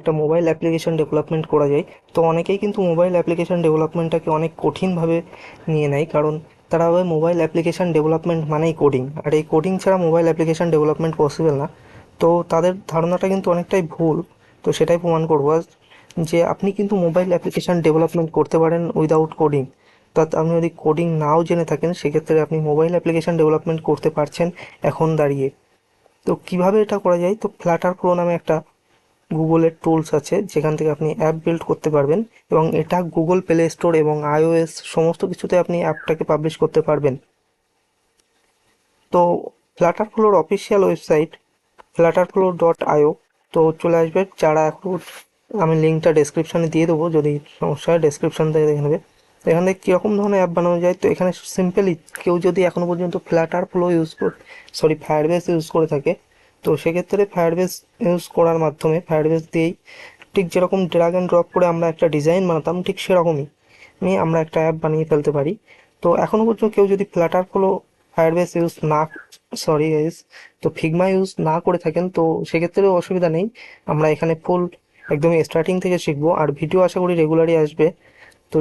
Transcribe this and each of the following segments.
একটা mobile application development করা যায়। তো অনেকেই কিন্তু মোবাইল অ্যাপ্লিকেশন ডেভেলপমেন্টটাকে অনেক কঠিনভাবে নিয়ে নেয়, কারণ তারা ভাবে মোবাইল অ্যাপ্লিকেশন ডেভেলপমেন্ট মানেই কোডিং আর এই কোডিং ছাড়া মোবাইল অ্যাপ্লিকেশন ডেভেলপমেন্ট পসিবল না। তো তাদের ধারণাটা কিন্তু অনেকটাই ভুল। তো সেটাই প্রমাণ করব আজ যে আপনি কিন্তু মোবাইল অ্যাপ্লিকেশন ডেভেলপমেন্ট করতে পারেন উইদাউট কোডিং অর্থাৎ আপনি যদি কোডিং নাও জেনে থাকেন, সেক্ষেত্রে আপনি মোবাইল অ্যাপ্লিকেশন ডেভেলপমেন্ট করতে পারছেন এখন দাঁড়িয়ে। তো কীভাবে এটা করা যায়? তো ফ্ল্যাটার প্রো নামে একটা গুগলের টুলস আছে, যেখান থেকে আপনি অ্যাপ বিল্ড করতে পারবেন এবং এটা গুগল প্লে স্টোর এবং আইওএস সমস্ত কিছুতে আপনি অ্যাপটাকে পাবলিশ করতে পারবেন। তো Flutter Flow official website Flutter Flow dot IO তো চলে আসবে। যারা এখন আমি লিঙ্কটা ডেসক্রিপশনে দিয়ে দেবো, যদি সমস্যা হয় ডেসক্রিপশন থেকে দেখে নেবে। তো এখান কীরকম ধরনের অ্যাপ বানানো যায়? তো এখানে সিম্পলি কেউ যদি এখনও পর্যন্ত Flutter Flow use sorry Firebase use করে থাকে তো সেক্ষেত্রে ফায়ারবেস ইউজ করার মাধ্যমে ফায়ারবেস দিয়েই ঠিক যেরকম ড্রাগ অ্যান্ড ড্রপ করে আমরা একটা ডিজাইন বানাতাম, ঠিক সেরকমই আমরা একটা অ্যাপ বানিয়ে ফেলতে পারি। তো এখনও পর্যন্ত কেউ যদি ফ্ল্যাটার ফ্লো ফায়ারবেস ইউজ না সরি গাইস তো ফিগমা ইউজ না করে থাকেন, তো সেক্ষেত্রেও অসুবিধা নেই। আমরা এখানে ফুল একদম স্টার্টিং থেকে শিখব। আর ভিডিও আশা করি রেগুলারই আসবে। তো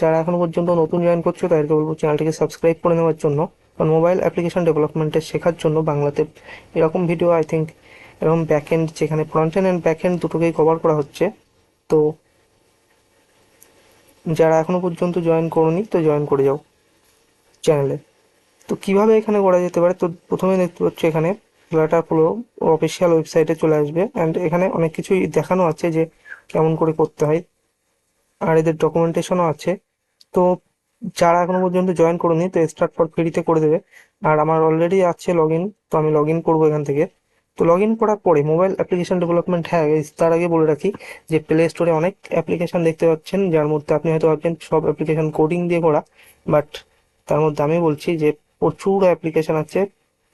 যারা এখনও পর্যন্ত নতুন জয়েন করছ, তাদেরকে বলব চ্যানেলটিকে সাবস্ক্রাইব করে নেওয়ার জন্য। কারণ মোবাইল অ্যাপ্লিকেশন ডেভেলপমেন্টে শেখার জন্য বাংলাতে এরকম ভিডিও আই থিঙ্ক এরকম ব্যাক এন্ড যেখানে ফ্রন্ট অ্যান্ড ব্যাক এন্ড দুটোকেই কভার করা হচ্ছে। তো যারা এখনও পর্যন্ত জয়েন করনি, তো জয়েন করে যাও চ্যানেলে তো কীভাবে এখানে করা যেতে পারে? তো প্রথমে দেখতে পাচ্ছ এখানে ফ্ল্যাটার পুরো অফিসিয়াল ওয়েবসাইটে চলে আসবে। অ্যান্ড এখানে অনেক কিছুই দেখানো আছে যে কেমন করে করতে হয়। আর এদের ডকুমেন্টেশনও আছে। তো যারা এখনও পর্যন্ত জয়েন করোনি, তো স্টার্ট ফর ফ্রিতে করে দেবে। আর আমার অলরেডি আছে লগ ইন তো আমি লগ ইন করব এখান থেকে। তো লগ ইন করার পরে মোবাইল অ্যাপ্লিকেশন ডেভেলপমেন্ট হ্যাঁ তার আগে বলে রাখি যে প্লে স্টোরে অনেক অ্যাপ্লিকেশন দেখতে পাচ্ছেন, যার মধ্যে আপনি হয়তো ভাবছেন সব অ্যাপ্লিকেশন কোডিং দিয়ে করা বাট তার মধ্যে আমি বলছি যে প্রচুর অ্যাপ্লিকেশন আছে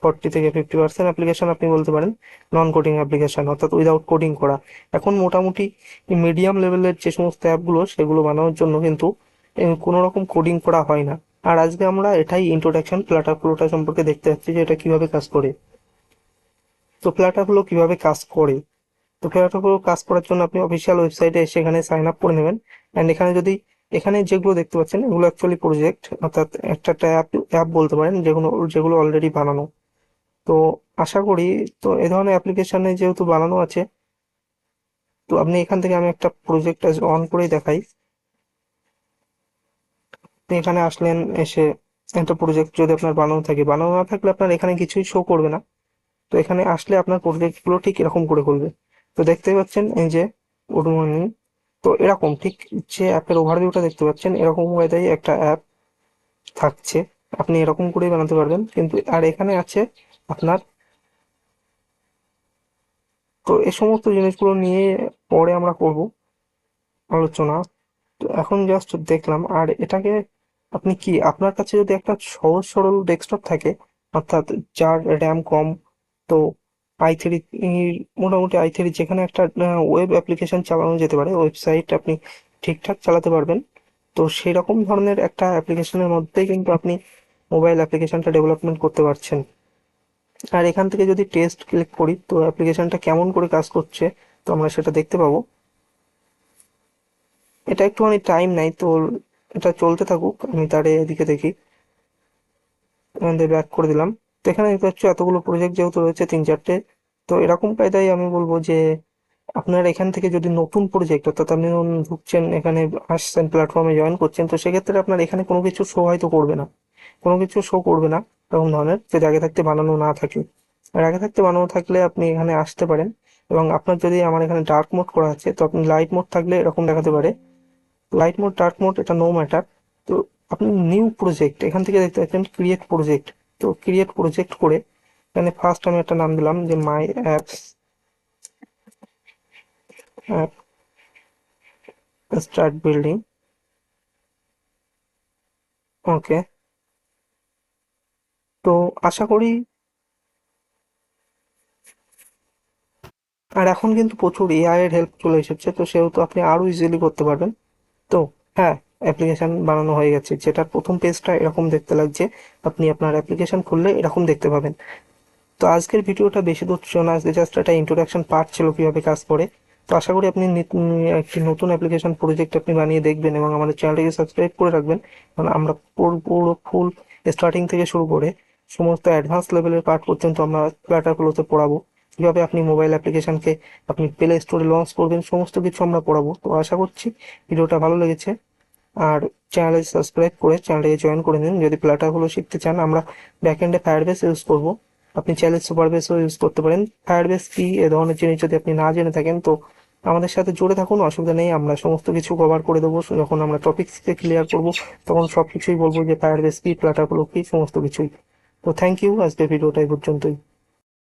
ফর্টি থেকে ফিফটি পার্সেন্ট অ্যাপ্লিকেশন আপনি বলতে পারেন নন কোডিং অ্যাপ্লিকেশন অর্থাৎ উইদাউট কোডিং করা। এখন মোটামুটি মিডিয়াম লেভেলের যে সমস্ত অ্যাপগুলো সেগুলো বানানোর জন্য কিন্তু কোনো রকম কোডিং করা হয় না। আর আজকে আমরা এটাই ইন্ট্রোডাকশন ফ্ল্যাটার ফ্লোটা সম্পর্কে দেখতে যাচ্ছি যে এটা কীভাবে কাজ করে। তো ফ্ল্যাটার ফ্লো কীভাবে কাজ করে? তো ফ্ল্যাটার ফ্লো কাজ করার জন্য আপনি অফিসিয়াল ওয়েবসাইটে এসে এখানে সাইন আপ করে নেবেন। অ্যান্ড এখানে যদি, এখানে যেগুলো দেখতে পাচ্ছেন, এগুলো অ্যাকচুয়ালি প্রজেক্ট অর্থাৎ একটা অ্যাপ অ্যাপ বলতে পারেন, যেগুলো যেগুলো অলরেডি বানানো। তো আশা করি, তো এ ধরনের অ্যাপ্লিকেশনে যেহেতু বানানো আছে, তো আপনি এখান থেকে আমি একটা প্রজেক্ট অন করেই দেখাই। আপনি এখানে আসলেন, এসে একটা প্রজেক্ট যদি আপনার বানানো থাকে, বানানো না থাকলে আপনার এখানে কিছুই শো করবে না। তো এখানে আসলে আপনার প্রজেক্টগুলো ঠিক এরকম করে করবে। তো দেখতে পাচ্ছেন এই যে গুড মর্নিং তো এরকম ঠিক যে অ্যাপের ওভারভিউটা দেখতে পাচ্ছেন, এরকম ওয়েদাই একটা অ্যাপ থাকছে। আপনি এরকম করেই বানাতে পারবেন। কিন্তু আর এখানে আছে আপনার তো এই সমস্ত জিনিসগুলো নিয়ে পরে আমরা করব আলোচনা। তো এখন জাস্ট দেখলাম, আর এটাকে আপনি কি আপনার কাছে যদি একটা সহজ সরল ডেস্কটপ থাকে, অর্থাৎ যার র্যাম কম, তো আই থ্রি মোটামুটি আই থ্রি যেখানে একটা ওয়েব অ্যাপ্লিকেশন চালানো যেতে পারে ওয়েবসাইট আপনি ঠিকঠাক চালাতে পারবেন। তো সেই রকম ধরনের একটা অ্যাপ্লিকেশনের মধ্যেই কিন্তু আপনি মোবাইল অ্যাপ্লিকেশনটা ডেভেলপমেন্ট করতে পারছেন। আর এখান থেকে যদি টেস্ট ক্লিক করি, তো অ্যাপ্লিকেশনটা কেমন করে কাজ করছে, তো আমরা সেটা দেখতে পাবো। এটা একটুখানি টাইম নাই তো এটা চলতে থাকুক, আমি তারে এদিকে দেখি। এখান ব্যাক করে দিলাম। তো এখানে দেখতে পাচ্ছ এতগুলো প্রজেক্ট যেহেতু রয়েছে, তিন চারটে, তো এরকম কায়দায় আমি বলব যে, আপনার এখান থেকে যদি নতুন প্রজেক্ট অর্থাৎ আপনি ঢুকছেন, এখানে আসছেন প্ল্যাটফর্মে জয়েন করছেন, তো সেক্ষেত্রে আপনার এখানে কোনো কিছু শো হয়তো করবে না। কোনো কিছু শো করবে না, এরকম ধরনের। যদি আগে থাকতে বানানো না থাকে। আর আগে থাকতে বানানো থাকলে আপনি এখানে আসতে পারেন। এবং আপনার যদি আমার এখানে ডার্ক মোড করা আছে, তো আপনি লাইট মোড থাকলে এরকম দেখাতে পারে। লাইট মোড ডার্ক মোড এটা নো ম্যাটার তো আপনি নিউ প্রজেক্ট এখান থেকে দেখতে পাচ্ছেন ক্রিয়েট প্রজেক্ট তো ক্রিয়েট প্রজেক্ট করে, এখানে ফার্স্ট আমি একটা নাম দিলাম যে my apps app start building okay তো আশা করি আর এখন কিন্তু প্রচুর এআই এর হেল্প চলে এসেছে, তো সেহেতু আপনি আরও ইজিলি করতে পারবেন। তো হ্যাঁ অ্যাপ্লিকেশন বানানো হয়ে গেছে। যেটার প্রথম পেজটা এরকম দেখতে লাগছে। আপনি আপনার অ্যাপ্লিকেশন খুললে এরকম দেখতে পাবেন। তো আজকের ভিডিওটা বেশি দূর ছিল না। আজকে জাস্ট একটা ইন্ট্রোডাকশন পার্ট ছিল কীভাবে কাজ করে। তো আশা করি আপনি একটি নতুন অ্যাপ্লিকেশন প্রজেক্ট আপনি বানিয়ে দেখবেন এবং আমাদের চ্যানেলটিকে সাবস্ক্রাইব করে রাখবেন। কারণ আমরা পুরো পুরো ফুল স্টার্টিং থেকে শুরু করে সমস্ত অ্যাডভান্স লেভেলের পার্ট পর্যন্ত আমরা প্ল্যাটারগুলোতে পড়াবো। কীভাবে আপনি মোবাইল অ্যাপ্লিকেশনকে আপনি প্লে স্টোরে লঞ্চ করবেন, সমস্ত কিছু আমরা পড়াবো। তো আশা করছি ভিডিওটা ভালো লেগেছে। আর চ্যানেলে সাবস্ক্রাইব করে চ্যানেলটাকে জয়েন করে নিন। যদি প্ল্যাটারগুলো শিখতে চান, আমরা ব্যাকএন্ডে ফায়ারবেস ইউজ করব। আপনি চাইলে সুপারবেসও ইউজ করতে পারেন। ফায়ারবেস কি এ ধরনের জিনিস যদি আপনি না জেনে থাকেন, তো আমাদের সাথে জুড়ে থাকুন, অসুবিধা নেই। আমরা সমস্ত কিছু কভার করে দেবো। যখন আমরা টপিকসকে ক্লিয়ার করব, তখন সব কিছুই বলব যে ফায়ারবেস কি প্ল্যাটারগুলো কি, সমস্ত কিছুই। তো থ্যাংক ইউ আজকে ভিডিওটা এই পর্যন্তই।